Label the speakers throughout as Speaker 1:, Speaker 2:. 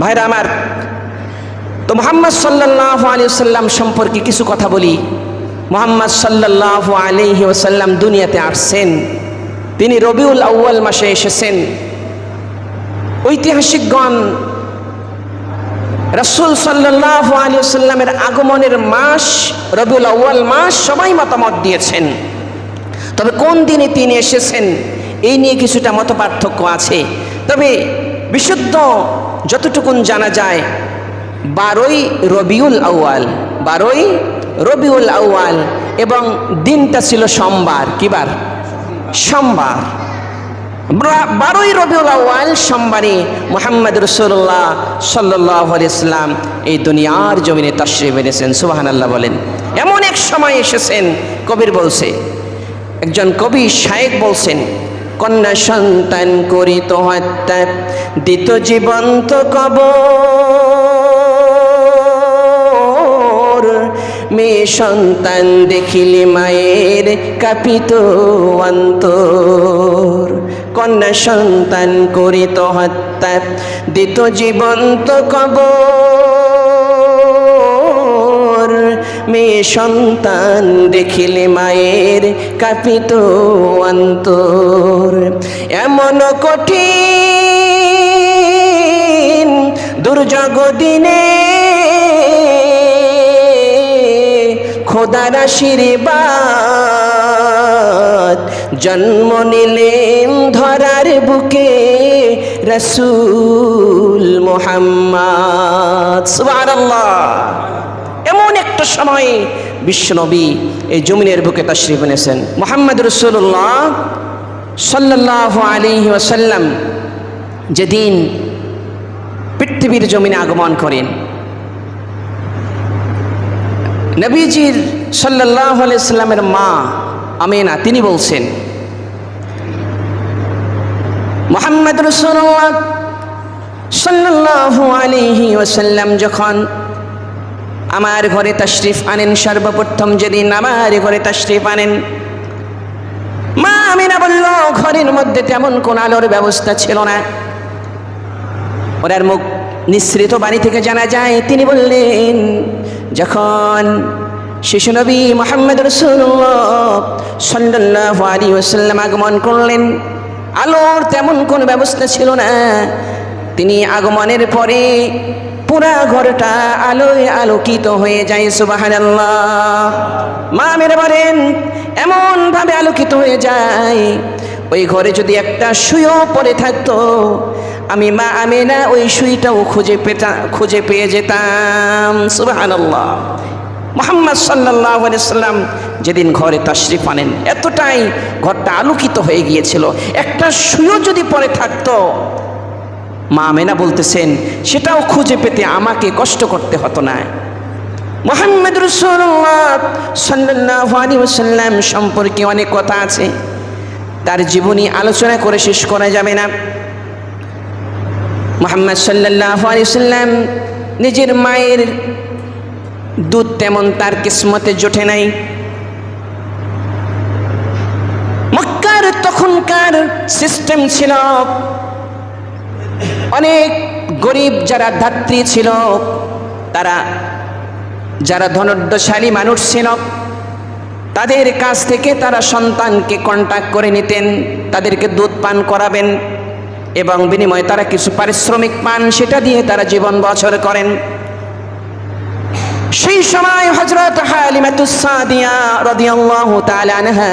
Speaker 1: ভাইরা আমার, তো মোহাম্মদ সাল্লাহ আলী সাল্লাম সম্পর্কে কিছু কথা বলি। মোহাম্মদ সাল্লাহ আলহি ওসাল্লাম দুনিয়াতে আসছেন। তিনি রবিউল আউ্য়াল মাসে এসেছেন। ঐতিহাসিকগণ রসুল সাল্লাহ আলী সাল্লামের আগমনের মাস, রবিউল আউ্য়াল মাস সবাই মতামত দিয়েছেন। তবে কোন দিনে তিনি এসেছেন, এই নিয়ে কিছুটা মত পার্থক্য আছে। তবে বিশুদ্ধ যতটুকুন জানা যায়, বারোই রবিউল আউয়াল, বারোই রবিউল আউয়াল এবং দিনটা ছিল সোমবার, কিবার? সোমবার। বারোই রবিউল আউয়াল সোমবারে মোহাম্মদ রসুল্লাহ সাল্লাহ ইসলাম এই দুনিয়ার জমিনে তশ্রিফ এনেছেন সুবাহান আল্লাহ বলেন। এমন এক সময় এসেছেন, কবির বলছে, একজন কবি শায়েক বলছেন কন্যা সন্তান করিত হত্যা, দিত জীবন্ত কবর। মেয়ে সন্তান দেখিলে মায়ের কাপিত অন্তর। কন্যা সন্তান করিত হত্যা, দিত জীবন্ত কবর। মেয়ে সন্তান দেখিলে মায়ের কাপিত অন্তর। এমন কঠিন দুর্যোগ দিনে খোদার আশীর্বাদ জন্ম নিলেন ধরার বুকে রসুল মোহাম্মদ। সুবহানাল্লাহ। একটা সময় বিশ্বনবী এই জমিনের বুকে তশরিফ এনেছেন। মোহাম্মদ রসুল্লাহ সাল্লাহ আলী ওসাল্লাম যেদিন পৃথিবীর জমিনে আগমন করেন, নবীজির সাল্লাহ আলাইস্লামের মা আমিনা, তিনি বলছেন, মোহাম্মদ রসুল্লাহ সাল্লাহ আলিহি ওসাল্লাম যখন আমার ঘরে তশরিফ আনেন, সর্বপ্রথম যেদিন আমার ঘরে তশরিফ আনেন। মা আমিনা বলল, ঘরের মধ্যে তেমন কোন আলোর ব্যবস্থা ছিল না। ওনার মুখ নিঃসৃত বাণী থেকে জানা যায়, তিনি বললেন, যখন শিশু নবী মোহাম্মদ রসুল্লাহ আগমন করলেন, আলোর তেমন কোনো ব্যবস্থা ছিল না। তিনি আগমনের পরে পুরা ঘরটা আলোয় আলোকিত হয়ে যায় সুবাহান মা মেরে বলেন, এমন ভাবে আলোকিত হয়ে যায়, ওই ঘরে যদি একটা শুয়েও পড়ে থাকতো, আমি মা আমেনা ওই শুইটাও খুঁজে পেতা, খুঁজে পেয়ে যেতাম সুবাহান মোহাম্মদ সাল্লাহ সাল্লাম যেদিন ঘরে তশরিফ আনেন, এতটাই ঘরটা আলোকিত হয়ে গিয়েছিল। একটা শুয়েও যদি পরে থাকতো মা মেনা বলতেছেন, সেটাও খুঁজে পেতে আমাকে কষ্ট করতে হতো না। মোহাম্মদ রসুল্লাহ সাল্লাহ আলী সম্পর্কে অনেক কথা আছে। তার জীবনী আলোচনা করে শেষ করা যাবে না। মোহাম্মদ সাল্লাহ আলী সাল্লাম নিজের মায়ের দুধ তেমন তার কিসমতে জোটে নাই। মক্কার তখনকার সিস্টেম ছিল অনেক গরিব যারা ধাত্রী ছিল, তারা, যারা ধনদ্যশালী মানুষ ছিল, তাদের কাছ থেকে তারা সন্তানকে কন্ট্যাক্ট করে নিতেন, তাদেরকে দুধ পান করাবেন এবং বিনিময়ে তারা কিছু পারিশ্রমিক পান, সেটা দিয়ে তারা জীবন বছর করেন। সেই সময় হজরত হালিমাতুসাদিয়া রাদিয়াল্লাহু তাআলা আনহা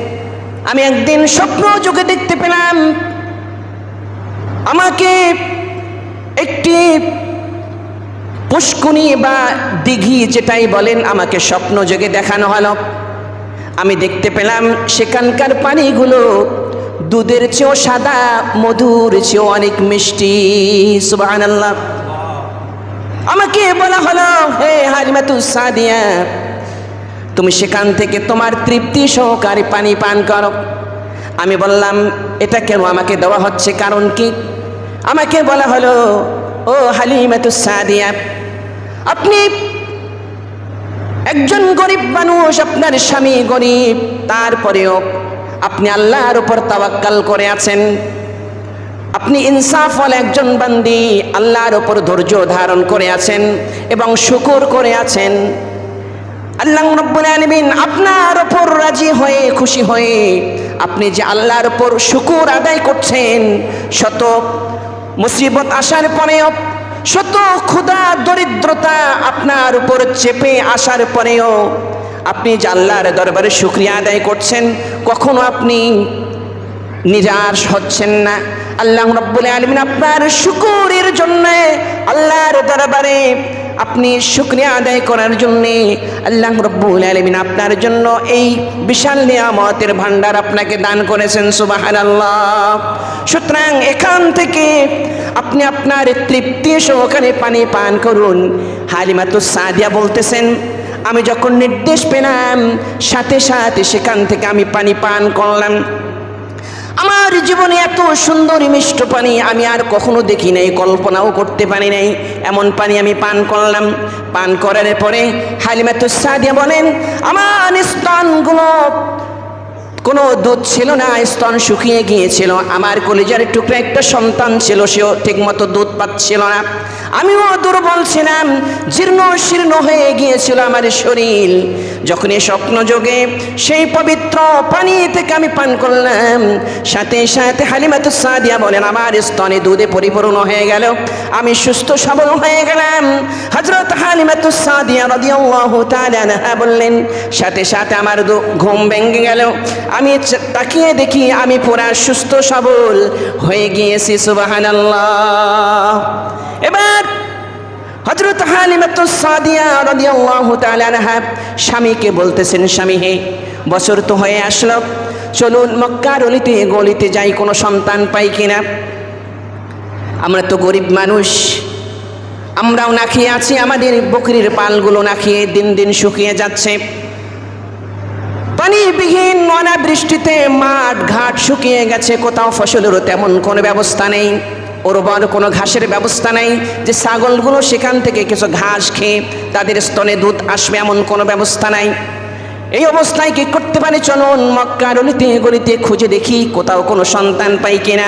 Speaker 1: আমি একদিন স্বপ্ন যোগে দেখতে পেলাম। আমাকে একটি পুষ্কুনি বা দিঘি যেটাই বলেন, আমাকে স্বপ্ন যোগে দেখানো হলো। আমি দেখতে পেলাম সেখানকার পানিগুলো দুধের চেয়েও সাদা, মধুর চেয়েও অনেক মিষ্টি। সুবাহ আমাকে বলা হলো, হে হালিমাতু সাদিয়া তুমি সেখান থেকে তোমার তৃপ্তি সহকারে পানি পান করো। আমি বললাম, এটা কেন আমাকে দেওয়া হচ্ছে? কারণ কি? আমাকে বলা হলো, ও হালিমাতু সাদিয়া, আপনি একজন গরিব মানুষ, আপনার স্বামী গরিব, তারপরেও আপনি আল্লাহর উপর তাওয়াক্কাল করে আছেন। আপনি ইনসাফল একজন বান্দি, আল্লাহর উপর ধৈর্য ধারণ করে আছেন এবং শুকুর করে আছেন। আল্লাহ রব্বুল আলামিন আপনার ওপর রাজি হয়ে, খুশি হয়ে আপনি যে আল্লাহর ওপর শুকুর আদায় করছেন শত মুসিবত আসার পরেও শত ক্ষুধা, দরিদ্রতা আপনার উপর চেপে আসার পরেও আপনি যে আল্লাহর দরবারে শুক্রিয়া আদায় করছেন, কখনো আপনি নিরাশ হচ্ছেন না। আল্লাহ রব্বুল আলমিন আপনার শুকুরের জন্য আল্লাহর দরবারে আপনি শুক্রিয়া আদায় করার জন্য আল্লাহ রব্বুল আলমিন আপনার জন্য এই বিশাল নিয়ামতের ভান্ডার আপনাকে দান করেছেন সুবাহান আল্লাহ সুতরাং এখান থেকে আপনি আপনার তৃপ্তি সহকারে পানি পান করুন। হালিমাতু সাদিয়া বলতেছেন, আমি যখন নির্দেশ পেলাম, সাথে সাথে সেখান থেকে আমি পানি পান করলাম। আমার জীবনে এত সুন্দর মিষ্ট পানি আমি আর কখনো দেখি নাই, কল্পনাও করতে পারি নাই। এমন পানি আমি পান করলাম। পান করার পরে হালিমাতু সাদিয়া বলেন, আমার স্তনগুলো কোনো দুধ ছিল না, স্তন শুকিয়ে গিয়েছিল। আমার কলিজার টুকরা একটা সন্তান ছিল, সেও ঠিকমতো দুধ পাচ্ছিল না। আমিও দুর্বল ছিলাম, জীর্ণ শীর্ণ হয়ে গিয়েছিল আমার শরীর। যখন এই স্বপ্ন যোগে সেই পবিত্র পানি থেকে আমি পান করলাম। সাথে সাথে হালিমাতু সাদিয়া বলেন, আমার স্তনে দুধে পরিপূর্ণ হয়ে গেল। আমি সুস্থ সবল হয়ে গেলাম। হজরত হালিমাতু সাদিয়া রাদিয়াল্লাহু তাআলা বললেন, সাথে সাথে আমার ঘুম ভেঙে গেল। আমি তাকিয়ে দেখি আমি পুরা সুস্থ সবল হয়ে গিয়েছি, সুবহানাল্লাহ। এবার হজরত হালিমাতু সাদিয়া রাদিয়াল্লাহু তাআলা আনহা স্বামীকে বলতেছেন, স্বামী হে, বছর তো হয়ে আসলো। চলুন মক্কার অলিতে, গলিতে যাই, কোনো সন্তান পাই কিনা? আমরা তো গরিব মানুষ। আমরাও না খেয়ে আছি, আমাদের বকরির পালগুলো না খেয়ে দিন দিন শুকিয়ে যাচ্ছে। পানিবিহীন অনাবৃষ্টিতে মাঠ ঘাট শুকিয়ে গেছে, কোথাও ফসলেরও তেমন কোনো ব্যবস্থা নেই। উর্বর কোনো ঘাসের ব্যবস্থা নেই যে ছাগলগুলো সেখান থেকে কিছু ঘাস খেয়ে তাদের স্তনে দুধ আসবে এমন কোনো ব্যবস্থা নাই। এই অবস্থায় কি করতে পারে চলুন মক্কার অলিতে গলিতে খুঁজে দেখি কোথাও কোনো সন্তান পাই কিনা।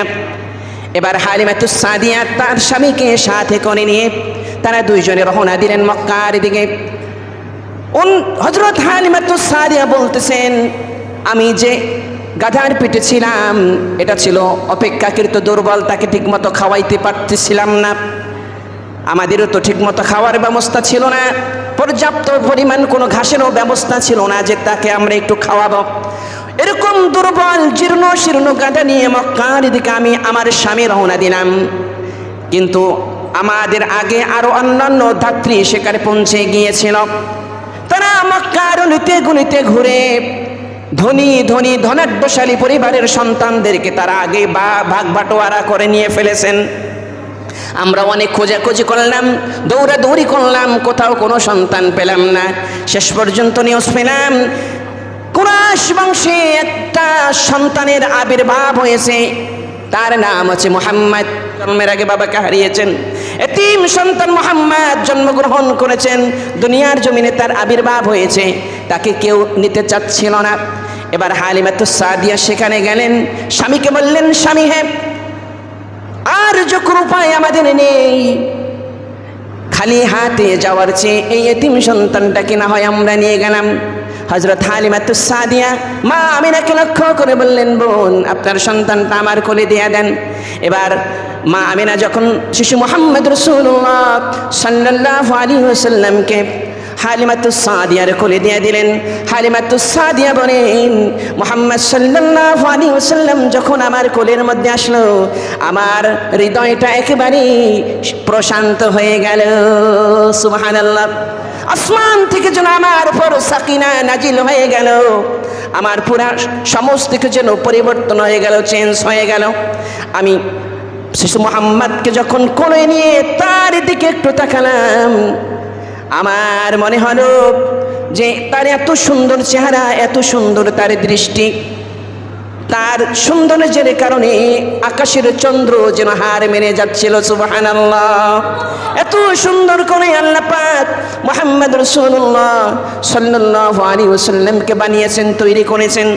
Speaker 1: এবার হালিমাতু সাদিয়া তার স্বামীকে সাথে করে নিয়ে তারা দুইজনে রহনা দিলেন মক্কার দিকে। হজরত হালিমাতু সাদিয়া বলতেছেন, আমি যে গাধার পিঠে ছিলাম। এটা ছিল অপেক্ষাকৃত দুর্বল, তাকে ঠিকমতো খাওয়াইতে পারতেছিলাম না। আমাদেরও তো ঠিকমতো খাওয়ার ব্যবস্থা ছিল না। পর্যাপ্ত পরিমাণ কোনো ঘাসেরও ব্যবস্থা ছিল না যে তাকে আমরা একটু খাওয়াবো। এরকম দুর্বল, জীর্ণ, শীর্ণ গাঁদা নিয়ে মক্কার দিকে আমি আমার স্বামী রওনা দিলাম। কিন্তু আমাদের আগে আরও অন্যান্য ধাত্রী সেখানে পৌঁছে গিয়েছিল। তারা মক্কার অলিতে গুলিতে ঘুরে ধনী ধনী, ধনাঢ্যশালী পরিবারের সন্তানদেরকে তারা আগে বা, ভাগ বাটোয়ারা করে নিয়ে ফেলেছেন। আমরা অনেক খোঁজাখুঁজি করলাম, দৌড়াদৌড়ি করলাম, কোথাও কোনো সন্তান পেলাম না। শেষ পর্যন্ত নিউজ পেলাম, কুরাশ বংশে একটা সন্তানের আবির্ভাব হয়েছে। তার নাম আছে মোহাম্মদ। জন্মের আগে বাবাকে হারিয়েছেন। এতিম সন্তান মোহাম্মদ জন্মগ্রহণ করেছেন। দুনিয়ার জমিনে তার আবির্ভাব হয়েছে। তাকে কেউ নিতে চাচ্ছিল না। এবার হালিমাতু সাদিয়া সেখানে গেলেন। স্বামীকে বললেন, স্বামী হ্যাঁ আর যখন উপায় আমাদের নেই, খালি হাতে যাওয়ার চেয়ে এই এতিম সন্তানটাকে না হয় আমরা নিয়ে গেলাম। হজরত হালিমাতু সাদিয়া, মা, আমি আমিনাকে লক্ষ্য করে বললেন, বোন, আপনার সন্তানটা আমার কোলে দিয়ে দেন। এবার মা আমিনা যখন শিশু মোহাম্মদ রসুল্লাহ সাল্লাহ আলী ওসাল্লামকে হালিমাতু সাদিয়ার কোলে দিয়ে দিলেন। হালিমাতু সাদিয়া বলেন, মোহাম্মদ সাল্লাল্লাহু আলাইহি ওয়াসাল্লাম যখন আমার কোলের মধ্যে আসলো, আমার হৃদয়টা একেবারে প্রশান্ত হয়ে গেল। সুবহানাল্লাহ। আসমান থেকে যেন আমার উপর সাকিনা নাজিল হয়ে গেল। আমার পুরা সমস্ত কিছু যেন পরিবর্তন হয়ে গেল চেঞ্জ হয়ে গেল। আমি শিশু মোহাম্মদকে যখন কোলে নিয়ে তার দিকে একটু তাকালাম আমার মনে হলো যে তার এত সুন্দর চেহারা, এত সুন্দর তার দৃষ্টি, তার সুন্দর সৌন্দর্যের কারণে আকাশের চন্দ্র যেন হার মেনে যাচ্ছিল সুবাহান এত সুন্দর করে আল্লাহ মোহাম্মদ রসুল্লাহ সাল্লাহ আলী ওসাল্লামকে বানিয়েছেন, তৈরি করেছেন।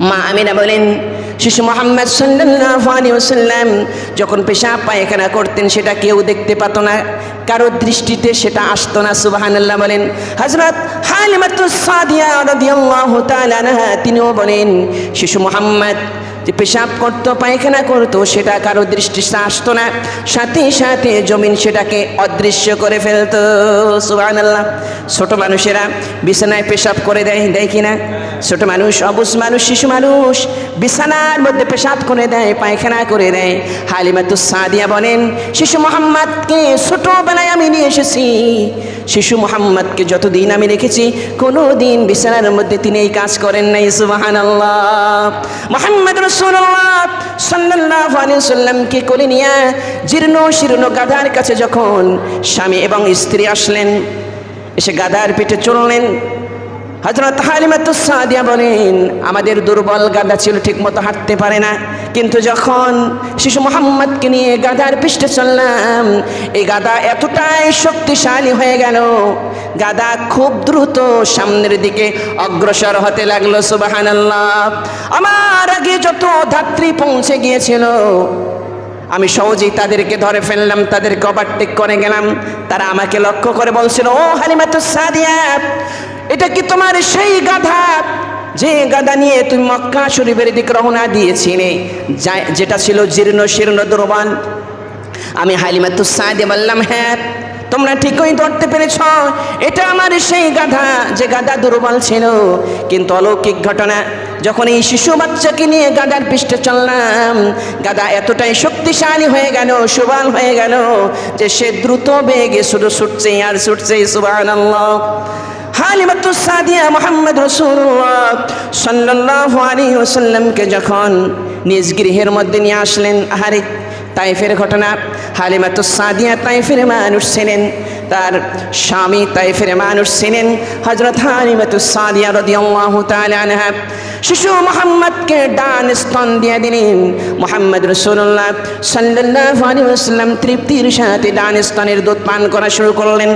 Speaker 1: মা আমিনা বলেন, শিশু মোহাম্মদ সাল্লাল্লাহু আলাইহি ওয়াসাল্লাম যখন পেশাব পায়খানা করতেন, সেটা কেউ দেখতে পেত না। কারও দৃষ্টিতে সেটা আসতো না। সুবহানাল্লাহ বলেন। আনহা, তিনিও বলেন, শিশু মোহাম্মদ যে পেশাব করতো, পায়খানা করতো, সেটা কারও দৃষ্টিতে আসতো না। সাথে সাথে জমিন সেটাকে অদৃশ্য করে ফেলতো। সুবহানাল্লাহ। ছোট মানুষেরা বিছানায় পেশাব করে দেয় দেয় কিনা? ছোট মানুষ, অবুজ মানুষ, শিশু মানুষ, বিছানার মধ্যে পেশাব করে দেয়, পায়খানা করে দেয়। হালিমাতুস সাদিয়া বলেন, শিশু মোহাম্মদকে ছোটবেলায় আমি নিয়ে এসেছি। শিশু মোহাম্মদকে যতদিন আমি রেখেছি কোনো দিন বিছানার মধ্যে তিনি এই কাজ করেন নাই সুবাহান আল্লাহ মোহাম্মদ রসুল্লাহ সাল্লাহ সাল্লামকে কোলে নিয়ে জীর্ণ, শীর্ণ গাধার কাছে যখন স্বামী এবং স্ত্রী আসলেন, এসে গাধার পেটে চললেন হজরত হালিমাতুসাদিয়া বলেন, আমাদের দুর্বল গাদা ছিল ঠিক মতো হাঁটতে পারে না। কিন্তু যখন শিশু মোহাম্মদকে নিয়ে গাদার পৃষ্ঠে চললাম, এই গাদা এতটাই শক্তিশালী হয়ে গেল। গাদা খুব দ্রুত সামনের দিকে অগ্রসর হতে লাগল সুবাহান আমার আগে যত ধাত্রী পৌঁছে গিয়েছিল, আমি সহজেই তাদেরকে ধরে ফেললাম, তাদেরকে ওভারটেক করে গেলাম। তারা আমাকে লক্ষ্য করে বলছিল, ও হালিমাতুসাদিয়া এটা কি তোমার সেই গাধা? যে গাদা নিয়ে তুমি মক্কা শরীফের দিকে রওনা দিয়েছিলে যেটা ছিল জীর্ণ শীর্ণ দুর্বল আমি হালিমাতু সাদে বললাম হ্যাঁ তোমরা ঠিকই ধরতে পেরেছ। এটা আমার সেই গাধা, যে গাধা দুর্বল ছিল। কিন্তু অলৌকিক ঘটনা, যখন এই শিশু বাচ্চাকে নিয়ে গাদার পৃষ্ঠে চললাম গাদা এতটাই শক্তিশালী হয়ে গেল, সুবাল হয়ে গেল, যে সে দ্রুত বেগে শুধু ছুটছে আর ছুটছে সুবান হালিমাতু সাদিয়া মোহাম্মদ রসুল্লাহ সাল্লাল্লাহু আলাইহি ওয়াসাল্লামকে যখন নিজ গৃহের মধ্যে নিয়ে আসলেন, আহারে, তাইফের ঘটনা। হালিমাতু সাদিয়া তাইফের মানুষ ছিলেন, তার স্বামী তাইফের মানুষ ছিলেন। হজরত হালিমাতু সাদিয়া রাদিয়াল্লাহু তাআলা শিশু মোহাম্মদকে ডান স্তন দিয়ে দিলেন। মোহাম্মদ রসুল্লাহ সাল্লাল্লাহু আলাইহি ওয়াসাল্লাম তৃপ্তির সাথে ডান স্তনের দুধ পান করা শুরু করলেন।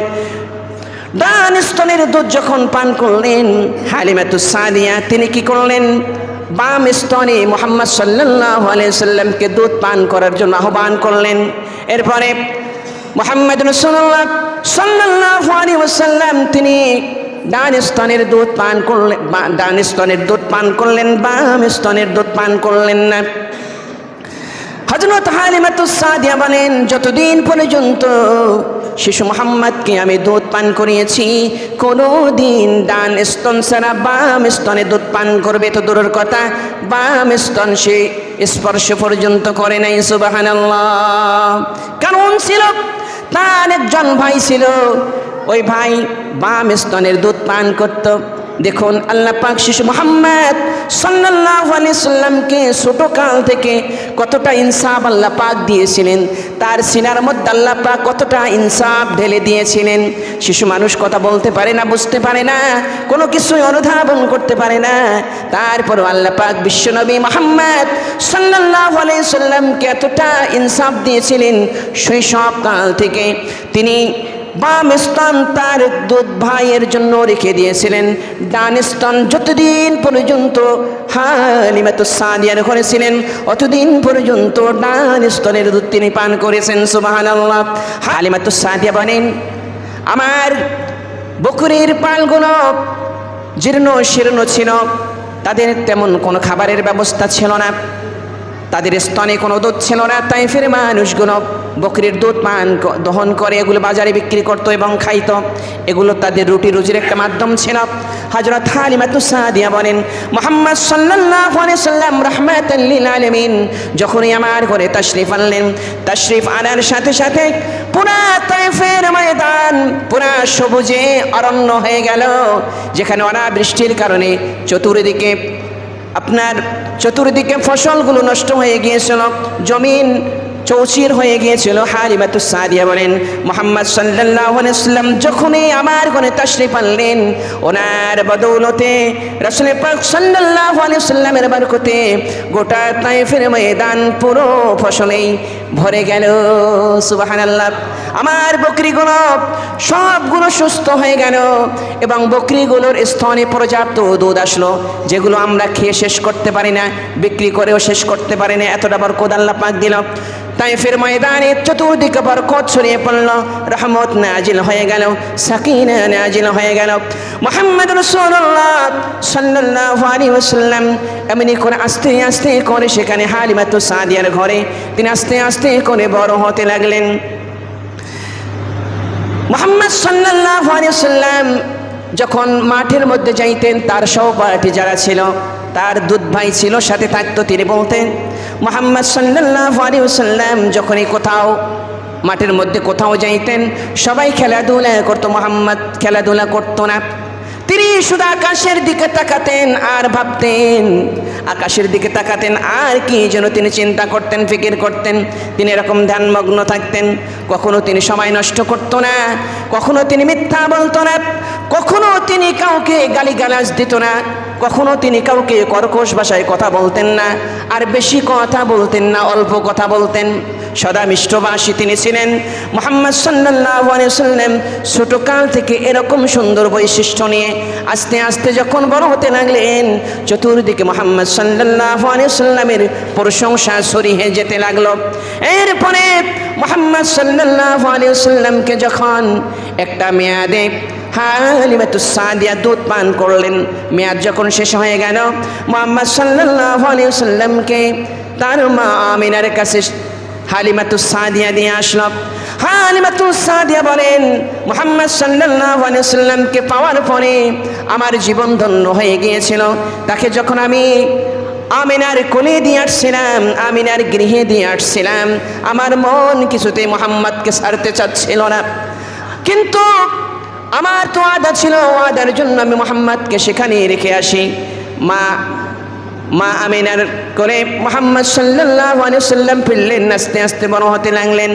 Speaker 1: ডান স্তনের দুধ যখন পান করলেন, হালিমাতু সাদিয়া তিনি কি করলেন? বাম স্তনে মোহাম্মদ সাল্লাল্লাহু আলাইহি সাল্লামকে দুধ পান করার জন্য আহ্বান করলেন। এরপরে মোহাম্মদ রসুল্লাহ আলাইহি ওয়াসাল্লাম, তিনি ডান স্তনের দুধ পান করলেন ডান স্তনের দুধ পান করলেন, বাম স্তনের দুধ পান করলেন না। হজরত হালিমাতুস সাদিয়া বলেন, যতদিন পর্যন্ত শিশু মোহাম্মদকে আমি দুধ পান করিয়েছি। কোনো দিন ডান স্তন ছাড়া বাম স্তনে দুধ পান করবে তো দূরের কথা। বাম স্তন সে স্পর্শ পর্যন্ত করে নাই সুবাহান কারণ ছিল, তার একজন ভাই ছিল। ওই ভাই বাম স্তনের দুধ পান করত। দেখুন, আল্লাহ পাক শিশু মোহাম্মদ সাল্লাল্লাহু আলাইহি সাল্লামকে ছোট কাল থেকে কতটা ইনসাফ আল্লাহ পাক দিয়েছিলেন, তার সিনার মধ্যে আল্লাহ পাক কতটা ইনসাফ ঢেলে দিয়েছিলেন, শিশু মানুষ কথা বলতে পারে না, বুঝতে পারে না, কোনো কিছুই অনুধাবন করতে পারে না। তারপরও আল্লাহ পাক বিশ্বনবী মোহাম্মদ সাল্লাল্লাহু আলাইহি সাল্লামকে এতটা ইনসাফ দিয়েছিলেন শৈশব কাল থেকে তিনি বাম স্তন তার দুধ ভাইয়ের জন্য রেখে দিয়েছিলেন। ডান স্তন যতদিন পর্যন্ত হালিমাতু সাদিয়ার ঘরে ছিলেন, অতদিন পর্যন্ত ডান স্তনের দুধ তিনি পান করেছেন, সুবহানাল্লাহ। হালিমাতু সাদিয়া বলেন, আমার বকুরের পালগুলো জীর্ণ শীর্ণ ছিল, তাদের তেমন কোনো খাবারের ব্যবস্থা ছিল না, তাদের স্তনে কোনো দুধ ছিল না, তাই ফের মানুষগুলো বকরির দুধ পান দহন করে, এগুলো বাজারে বিক্রি করতো এবং খাইত। এগুলো তাদের রুটি রুজির একটা মাধ্যম ছিল। হজরত হালিমাতুসাদিয়া বলেন, মোহাম্মদ আলাইহি সাল্লাম রাহমাতাল লিল আলামিন যখনই আমার ঘরে তাশরিফ আনলেন, তাশরিফ আনার সাথে সাথে পুরা তাইফের ময়দান, পুরা সবুজে অরণ্য হয়ে গেল, যেখানে অনাবৃষ্টির কারণে চতুর্দিকে আপনার চতুর্দিকে ফসলগুলো নষ্ট হয়ে গিয়েছিল, জমিন চৌচির হয়ে গিয়েছিল হালিমাতু সাদিয়া বলেন, মোহাম্মদ আলাইহি সাল্লাম যখনই আমার ঘরে তাশরিফ আনলেন, ওনার বদৌলতে রাসূল পাক আলাইহি সাল্লামের বরকতে গোটা তাইফের ময়দান পুরো ফসলেই ভরে গেল। সুবহানাল্লাহ। আমার বকরিগুলো সবগুলো সুস্থ হয়ে গেল এবং বকরিগুলোর স্তনে পর্যাপ্ত দুধ আসলো, যেগুলো আমরা খেয়ে শেষ করতে পারি না, বিক্রি করেও শেষ করতে পারি না, এতটা বরকত আল্লাহ পাক দিল। তাই ফের ময়দানে চতুর্দিকে বরকত ছড়িয়ে পড়ল, রহমত নাজিল হয়ে গেল, সাকিনা নাজিল হয়ে গেল। মোহাম্মদ রসুল্লাহ সাল্লাল্লাহু আলাইহি ওয়াসাল্লাম এমনি করে আস্তে আস্তে করে সেখানে হালিমাতু সাদিয়ার ঘরে তিনি আস্তে আস্তে করে বড় হতে লাগলেন। মোহাম্মদ সাল্লাহ সাল্লাম যখন মাঠের মধ্যে যাইতেন, তার সহপাঠী যারা ছিল, তার দুধ ভাই ছিল, সাথে থাকতো তিনি বলতেন, মোহাম্মদ সাল্লাহ যখন যখনই কোথাও, মাঠের মধ্যে কোথাও যাইতেন, সবাই খেলাধুলা করতো, মোহাম্মদ খেলাধুলা করতো না। তিনি শুধু আকাশের দিকে তাকাতেন আর ভাবতেন, আকাশের দিকে তাকাতেন আর কি যেন তিনি চিন্তা করতেন, ফিকির করতেন, তিনি এরকম ধ্যানমগ্ন থাকতেন। কখনো তিনি সময় নষ্ট করতো না, কখনো তিনি মিথ্যা বলতো না, কখনো তিনি কাউকে গালিগালাজ দিত না, কখনো তিনি কাউকে কর্কশ ভাষায় কথা বলতেন না, আর বেশি কথা বলতেন না, অল্প কথা বলতেন। সদা মিষ্টবাসী তিনি ছিলেন। মোহাম্মদ আলাইহি সাল্লাম ছোটকাল থেকে এরকম সুন্দর বৈশিষ্ট্য নিয়ে আস্তে আস্তে যখন বড় হতে লাগলেন, চতুর্দিকে মোহাম্মদ সাল্লাল্লাহু আলাইহি সাল্লামের প্রশংসা সরিয়ে যেতে লাগল। এরপরে মোহাম্মদ সাল্লাল্লাহু আলাইহি সাল্লামকে যখন একটা মেয়াদে হালিমাতুস সাদিয়া দুধ পান করলেন, মেয়াদ যখন শেষ হয়ে গেল, মোহাম্মদ সাল্লাল্লাহু আলাইহি সাল্লামকে তার মা আমিনার কাছে হালিমাতুস সাদিয়া দিয়ে আসলো। বলেন পাওয়ার পরে আমার জীবন ধন্য হয়ে গিয়েছিল। তাকে যখন আমি আমিনার কোলে দিয়ে আসছিলাম, আমিনার গৃহে দিয়ে আসছিলাম, আমার মন কিছুতে মোহাম্মদকে সারতে চাচ্ছিল না। কিন্তু আমার তো আদা ছিল, আদার জন্য আমি মোহাম্মদকে সেখানে রেখে আসি। মা মা আমিনার করে মোহাম্মদ সাল্লাহ সাল্লাম ফিরলেন, আস্তে আস্তে বড় হতে লাগলেন।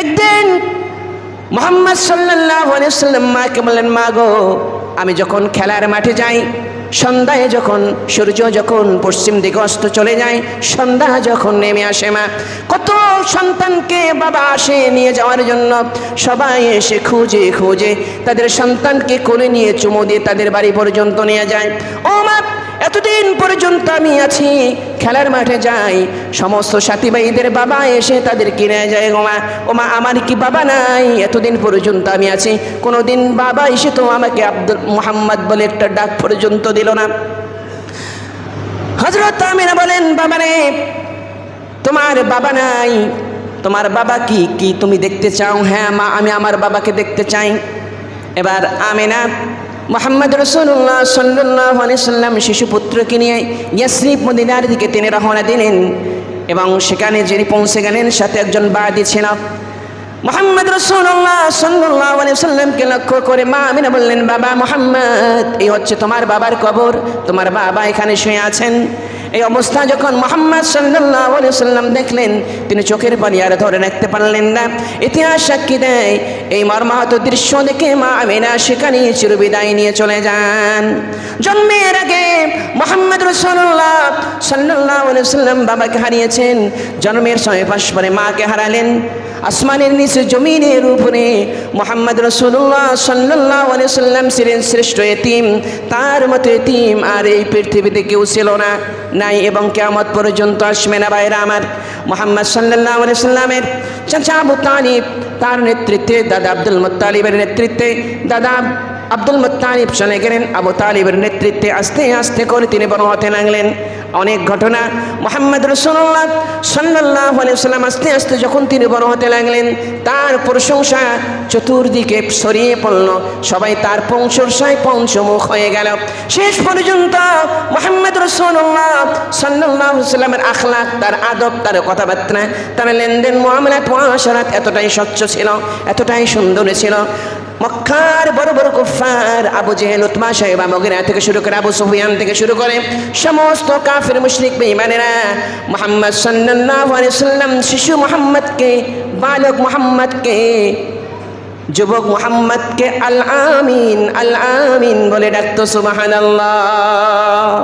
Speaker 1: একদিন মোহাম্মদ সাল্লাহ মাকে বললেন মা গো আমি যখন খেলার মাঠে যাই, সন্ধ্যায় যখন, সূর্য যখন পশ্চিম দিকে অস্ত চলে যায়, সন্ধ্যা যখন নেমে আসে মা, কত সন্তানকে বাবা আসে নিয়ে যাওয়ার জন্য। সবাই এসে খুঁজে খুঁজে তাদের সন্তানকে কোলে নিয়ে চুমো দিয়ে তাদের বাড়ি পর্যন্ত নিয়ে যায়। ও মা এতদিন পর্যন্ত আমি আছি, খেলার মাঠে যাই। সমস্ত সাথী ভাইদের বাবা এসে তাদের কিনে যায় গোমা ওমা, আমার কি বাবা নাই? এতদিন পর্যন্ত আমি আছি। কোনোদিন বাবা এসে তো আমাকে আব্দুল মোহাম্মদ বলে একটা ডাক পর্যন্ত দিল না। হজরত আমিনা বলেন বাবা রে তোমার বাবা নাই। তোমার বাবা কি কি তুমি দেখতে চাও? হ্যাঁ মা, আমি আমার বাবাকে দেখতে চাই। এবার আমিনা মোহাম্মদ রসুল্লাহ সাল্লাহ আলিয়াল্লাম শিশু পুত্রকে নিয়ে ইয়াসরিফ মদিনার দিকে তিনি রহনা দিলেন এবং সেখানে যিনি পৌঁছে গেলেন, সাথে একজন বাদি ছিল। মোহাম্মদ রসুল্লাহ সাল্লাহ সাল্লামকে লক্ষ্য করে মা আমিনা বললেন, বাবা মোহাম্মদ, এই হচ্ছে তোমার বাবার কবর। তোমার বাবা এখানে শুয়ে আছেন। এই অবস্থা যখন মোহাম্মদ সাল্লাহ সাল্লাম দেখলেন, তিনি চোখের পানি আর ধরে রাখতে পারলেন না। ইতিহাস সাক্ষী দেয়, এই মর্মাহত দৃশ্য দেখে মা আমিনা সেখানে চিরবিদায় নিয়ে চলে যান। জন্মের আগে সাল্লাহ সাল্লাম বাবাকে হারিয়েছেন। জন্মের সময় পাশ পরে মাকে হারালেন। আসমানের নিচে, জমিনের উপরে মোহাম্মদ রসুল্লাহ সাল্লাহ সাল্লাম ছিলেন শ্রেষ্ঠ এতিম। তার মতো এতিম আর এই পৃথিবীতে কেউ ছিল না। নাই এবং কেমত পর্যন্ত আসবে না বাইরে আমার। মোহাম্মদ সাল্লাহ সাল্লামের চাচা আবু তালিব, তার নেতৃত্বে দাদা আব্দুল মুতালিবের নেতৃত্বে দাদা আব্দুল মুতালিব চলে গেলেন। আবু তালিবের নেতৃত্বে আস্তে আস্তে করে তিনি বড় হতে লাগলেন। অনেক ঘটনা। মোহাম্মদ রসুল্লাহ সাল্লাহ সাল্লাম আস্তে আস্তে যখন তিনি বড় হতে লাগলেন, তার প্রশংসা চতুর্দিকে সরিয়ে পড়ল। সবাই তার প্রশংসায় পঞ্চমুখ হয়ে গেল। শেষ পর্যন্ত মোহাম্মদ রসুল্লাহ সাল্লাহ সাল্লামের আখলাক, তার আদব, তার কথাবার্তা, তার লেনদেন মহামলাত মহাসারাত এতটাই স্বচ্ছ ছিল, এতটাই সুন্দর ছিল। মক্কার বড় বড় কুফার আবু জেহেল, উতমা সাহেব, মগিরা থেকে শুরু করে আবু সুফিয়ান থেকে শুরু করে সমস্ত কাফির, মুশরিক, বেঈমানেরা মুহাম্মদ সাল্লাল্লাহু আলাইহি সাল্লাম শিশু মুহাম্মদকে, বালক মুহাম্মদকে, যুবক মুহাম্মদকে আল আমিন আল আমিন বলে ডাকতো, সুবহানাল্লাহ।